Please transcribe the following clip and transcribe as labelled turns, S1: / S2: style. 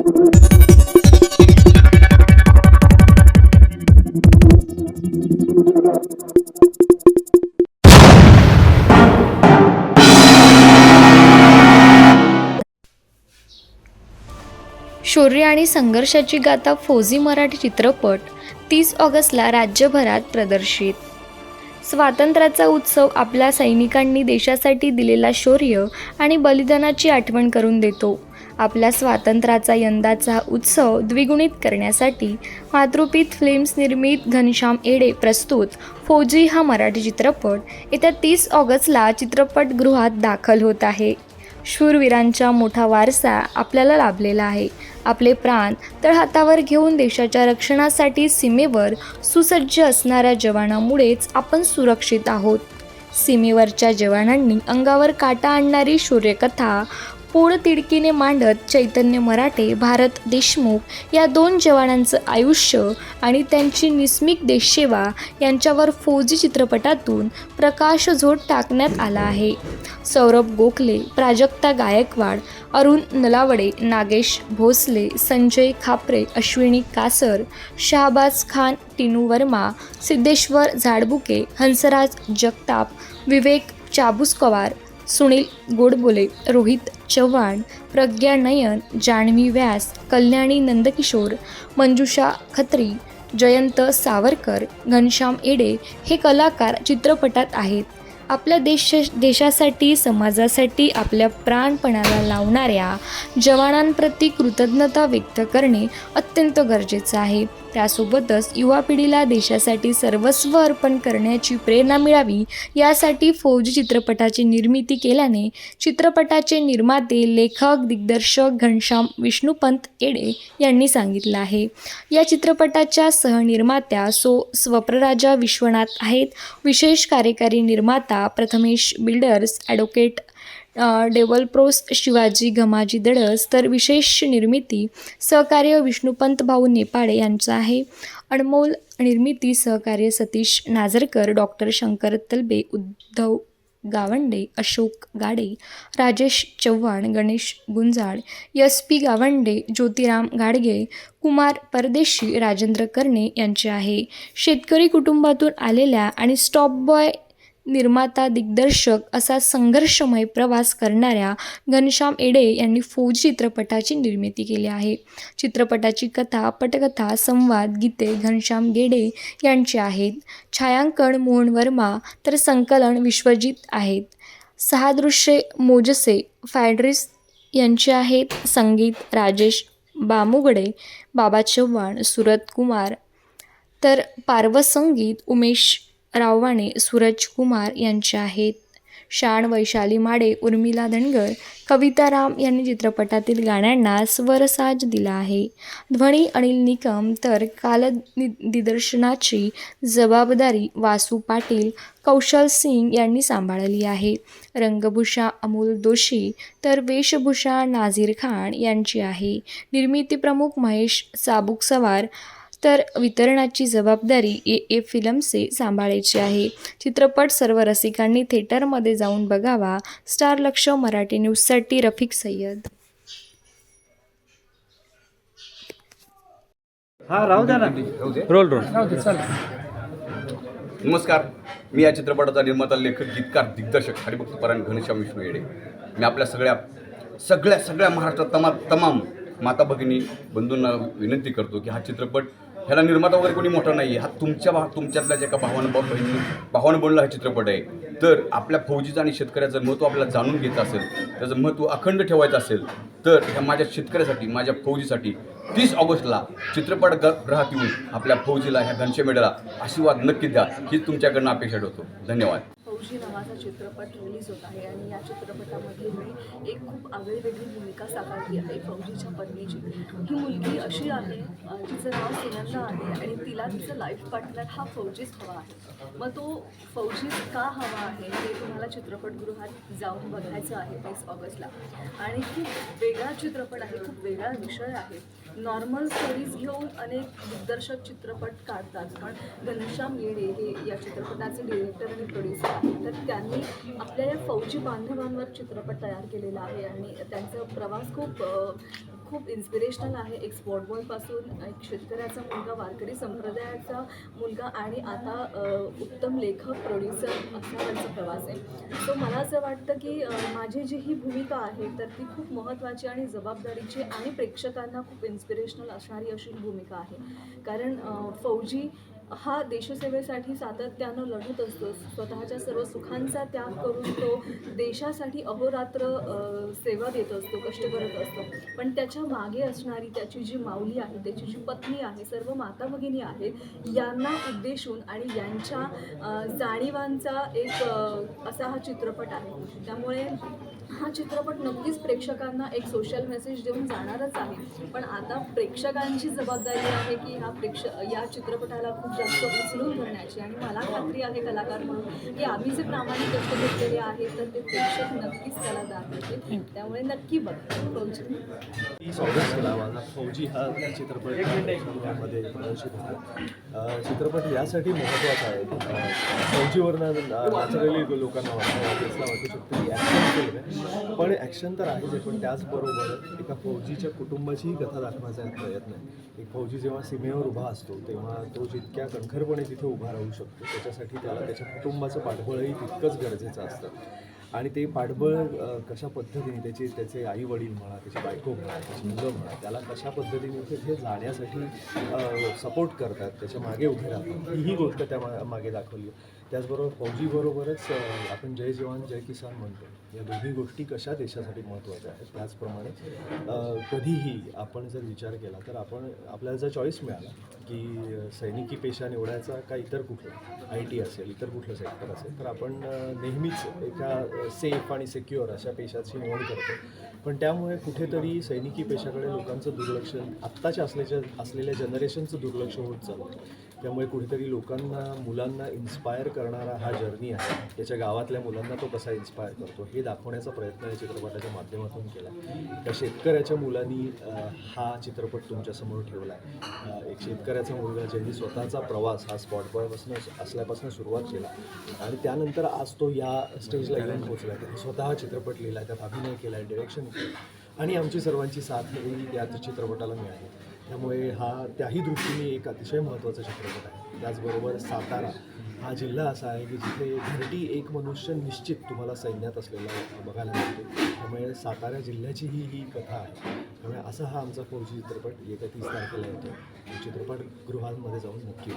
S1: शौर्य आणि संघर्षाची गाथा फौजी मराठी चित्रपट तीस ऑगस्टला राज्यभरात प्रदर्शित. स्वातंत्र्याचा उत्सव आपल्या सैनिकांनी देशासाठी दिलेला शौर्य आणि बलिदानाची आठवण करून देतो. आपल्या स्वातंत्र्याचा यंदाचा उत्सव द्विगुणित करण्यासाठी मातृपीत फिल्म्स निर्मित घनश्याम एडे प्रस्तुत. फौजी हा मराठी चित्रपट. येत्या तीस ऑगस्टला चित्रपटगृहात दाखल होत आहे. शूरवीरांचा मोठा वारसा आपल्याला लाभलेला आहे. आपले प्राण तळहातावर घेऊन देशाच्या रक्षणासाठी सीमेवर सुसज्ज असणाऱ्या जवानामुळेच आपण सुरक्षित आहोत. सीमेवरच्या जवानांनी अंगावर काटा आणणारी शौर्यकथा पोळ तिडकीने मांडत चैतन्य मराठे भारत देशमुख या दोन जवानांचं आयुष्य आणि त्यांची निस्मिक देशसेवा यांच्यावर फौजी चित्रपटातून प्रकाशझोत टाकण्यात आला आहे. सौरभ गोखले प्राजक्ता गायकवाड अरुण नलावडे नागेश भोसले संजय खापरे अश्विनी कासर शहाबाज खान टिनू वर्मा सिद्धेश्वर झाडबुके हंसराज जगताप विवेक चाबुस्कवार सुनील गोडबोले रोहित चव्हाण प्रज्ञा नयन जान्हवी व्यास कल्याणी नंदकिशोर मंजुषा खत्री जयंत सावरकर घनश्याम एडे हे कलाकार चित्रपटात आहेत. आपल्या देश देशासाठी समाजासाठी आपल्या प्राणपणाला लावणाऱ्या जवानांप्रती कृतज्ञता व्यक्त करणे अत्यंत गरजेचं आहे. त्यासोबतच युवा पिढीला देशासाठी सर्वस्व अर्पण करण्याची प्रेरणा मिळावी यासाठी फौज चित्रपटाची निर्मिती केल्याने चित्रपटाचे निर्माते लेखक दिग्दर्शक घनश्याम विष्णुपंत येडे यांनी सांगितलं आहे. या चित्रपटाच्या सहनिर्मात्या सो स्वप्रराजा विश्वनाथ आहेत. विशेष कार्यकारी निर्माता प्रथमेश बिल्डर्स ॲडव्होकेट डेवलप्रोस शिवाजी गमाजी दडस तर विशेष निर्मिती सहकार्य विष्णुपंत भाऊ नेपाळे यांचं आहे. अनमोल निर्मिती सहकार्य Satish Nazarkar doctor Shankar Talbe Uddhav Gawande Ashok Gade Rajesh Chavan Ganesh Gunjal S P Gawande Jyotiram Gadge Kumar Pardeshi Rajendra Karne यांचे आहे. शेतकरी कुटुंबातून आलेल्या आणि स्टॉप बॉय निर्माता दिग्दर्शक असा संघर्षमय प्रवास करणाऱ्या घनश्याम एडे यांनी फौजी चित्रपटाची निर्मिती केली आहे. चित्रपटाची कथा पटकथा संवाद गीते घनश्याम गेडे यांचे आहेत. छायांकन मोहन वर्मा तर संकलन विश्वजित आहेत. सहादृश्ये मोजसे फॅड्रिस यांचे आहेत. संगीत राजेश बामुगडे बाबा चव्हाण सुरत कुमार. तर पार्वसंगीत उमेश राववाणे सूरज कुमार यांचे आहेत. शाण वैशाली माडे उर्मिला धनगर कविता राम यांनी चित्रपटातील गाण्यांना स्वरसाज दिला आहे. ध्वनी अनिल निकम तर काल नि दिदर्शनाची जबाबदारी वासू पाटील कौशल सिंग यांनी सांभाळली आहे. रंगभूषा अमोल दोशी तर वेशभूषा नाझीर खान यांची आहे. निर्मिती प्रमुख महेश साबुकसवार तर वितरणाची जबाबदारी ए ए फिल्मचे सांभाळायची आहे. चित्रपट सर्व रसिकांनी थिएटरमध्ये जाऊन बघावा. स्टार लक्ष मराठी न्यूजसाठी रफिक सय्यद.
S2: हा राहू द्या ना. Roll roll.
S3: नमस्कार. मी या चित्रपटाचा निर्माता लेखक गीतकार दिग्दर्शक हरिभक्त परायण घनश्याम विष्णू येडे. मी आपल्या सगळ्या सगळ्या सगळ्या महाराष्ट्रात तमा तमाम माता भगिनी बंधूंना विनंती करतो की हा चित्रपट ह्याला निर्माता वगैरे कोणी मोठा नाही आहे हा तुमच्या भा तुमच्यातल्याच एका भावानं भाऊ बहिणी भावानं बनला हा चित्रपट आहे. तर आपल्या फौजीचं आणि शेतकऱ्याचं महत्त्व आपल्याला जाणून घ्यायचं असेल त्याचं महत्त्व अखंड ठेवायचं असेल तर ह्या माझ्या शेतकऱ्यासाठी माझ्या फौजीसाठी तीस ऑगस्टला चित्रपट ग्रहात येऊन आपल्या फौजीला ह्या घनशेमेढ्याला आशीर्वाद नक्की द्या हीच तुमच्याकडनं अपेक्षा ठेवतो. धन्यवाद.
S4: फौजी नावाचा चित्रपट रिलीज होत आहे आणि या चित्रपटामध्ये मी एक खूप आगळीवेगळी भूमिका साकारली आहे फौजीच्या पत्नीची. ही मुलगी अशी आहे तिचं नाव सुनंदा आहे आणि तिला तिचं लाईफ पार्टनर हा फौजीच हवा आहे. मग तो फौजीच का हवा आहे हे तुम्हाला चित्रपटगृहात जाऊन बघायचं आहे तीस ऑगस्टला. आणि खूप वेगळा चित्रपट आहे खूप वेगळा विषय आहे. नॉर्मल स्टोरीज घेऊन अनेक दिग्दर्शक चित्रपट काढतात. पण घनश्याम येडे हे या चित्रपटाचे डिरेक्टर आणि प्रोड्युसर आहेत. तर त्यांनी आपल्या या फौजी बांधवांवर चित्रपट तयार केलेला आहे आणि त्यांचा प्रवास खूप खूप इन्स्पिरेशनल आहे. एक स्पॉट बॉयपासून एक शेतकऱ्याचा मुलगा वारकरी संप्रदायाचा मुलगा आणि आता उत्तम लेखक प्रोड्युसर असा त्यांचा प्रवास आहे. सो मला असं वाटतं की माझी जी ही भूमिका आहे तर ती खूप महत्त्वाची आणि जबाबदारीची आणि प्रेक्षकांना खूप इन्स्पिरेशनल असणारी अशी भूमिका आहे. कारण फौजी हा देशसेवेसाठी सातत्यानं लढत असतो. स्वतःच्या सर्व सुखांचा त्याग करून तो देशासाठी अहोरात्र सेवा देत असतो कष्ट करत असतो. पण त्याच्यामागे असणारी त्याची जी माऊली आहे त्याची जी पत्नी आहे सर्व माता भगिनी आहेत यांना उद्देशून आणि यांच्या जाणीवांचा एक असा हा चित्रपट आहे. त्यामुळे हा चित्रपट नक्कीच प्रेक्षकांना एक सोशल मेसेज देऊन जाणारच आहे. पण आता प्रेक्षकांची जबाबदारी आहे की हा प्रेक्ष या चित्रपटाला खूप जास्त उचलून धरण्याची. आणि मला खात्री आहे कलाकार म्हणून की आम्ही जे प्रामाणिक कष्ट घेतलेले आहेत तर ते प्रेक्षक नक्कीच त्याला दाखवतील त्यामुळे नक्की बघा. फौजी.
S5: माझा हा चित्रपटमध्ये प्रदर्शित होतो. चित्रपट यासाठी महत्त्वाचा आहे. फौजीवरनं नॅचरली लोकांना वाटतं वाटू शकतं की ॲक्शन फिल्म आहे. पण ॲक्शन तर आहे पण त्याचबरोबर एका फौजीच्या कुटुंबाचीही कथा दाखवण्याचा प्रयत्न आहे. एक फौजी जेव्हा सीमेवर उभा असतो तेव्हा तो जितक्या कणखरपणे तिथे उभा राहू शकतो. त्याच्यासाठी त्याला त्याच्या कुटुंबाचं पाठबळही तितकंच गरजेचं असतं. आणि ते पाठबळ कशा पद्धतीने त्याचे त्याचे आई वडील म्हणा त्याची बायको म्हणा त्याची मुलं म्हणा त्याला कशा पद्धतीने तिथे जाण्यासाठी सपोर्ट करतात त्याच्यामागे उभे राहतात ही गोष्ट त्या मा- मागे दाखवली. त्याचबरोबर फौजीबरोबरच आपण जय जवान जय किसान म्हणतो. या दोन्ही गोष्टी कशा देशासाठी महत्त्वाच्या आहेत? त्याचप्रमाणे कधीही आपण जर विचार केला तर आपण आपल्याला जर चॉईस मिळाला की सैनिकी पेशा निवडायचा का इतर कुठलं? आय टी असेल इतर कुठलं सेक्टर असेल तर आपण नेहमीच एका सेफ आणि सिक्युअर अशा पेशाची निवड करतो. पण त्यामुळे कुठेतरी सैनिकी पेशाकडे लोकांचं दुर्लक्ष आत्ताच्या असल्याच्या असलेल्या जनरेशनचं दुर्लक्ष होत चाललं त्यामुळे कुठेतरी लोकांना मुलांना इन्स्पायर करणारा हा जर्नी आहे. त्याच्या गावातल्या मुलांना तो कसा इन्स्पायर करतो हे दाखवण्याचा प्रयत्न या चित्रपटाच्या माध्यमातून केला. त्या शेतकऱ्याच्या मुलांनी हा चित्रपट तुमच्यासमोर ठेवला आहे. एक शेतकऱ्याचा मुलगा ज्यांनी स्वतःचा प्रवास हा स्पॉट बॉयपासून असल्यापासून सुरुवात केला. आणि त्यानंतर आज तो या स्टेजला येऊन पोचला त्याने स्वतः चित्रपट लिहिला त्यात अभिनय केला आहे डिरेक्शन केलं आणि आमची सर्वांची साथ ही या चित्रपटाला मिळाली. त्यामुळे हा त्याही दृष्टीने एक अतिशय महत्त्वाचा चित्रपट आहे. त्याचबरोबर सातारा हा जिल्हा असा आहे की जिथे घरटी एक मनुष्य निश्चित तुम्हाला सैन्यात असलेला बघायला मिळतो. त्यामुळे सातारा जिल्ह्याची ही ही कथा आहे. त्यामुळे असा हा आमचा फौजी चित्रपट येत्या तीस तारखेला येतो चित्रपट गृहांमध्ये जाऊन नक्की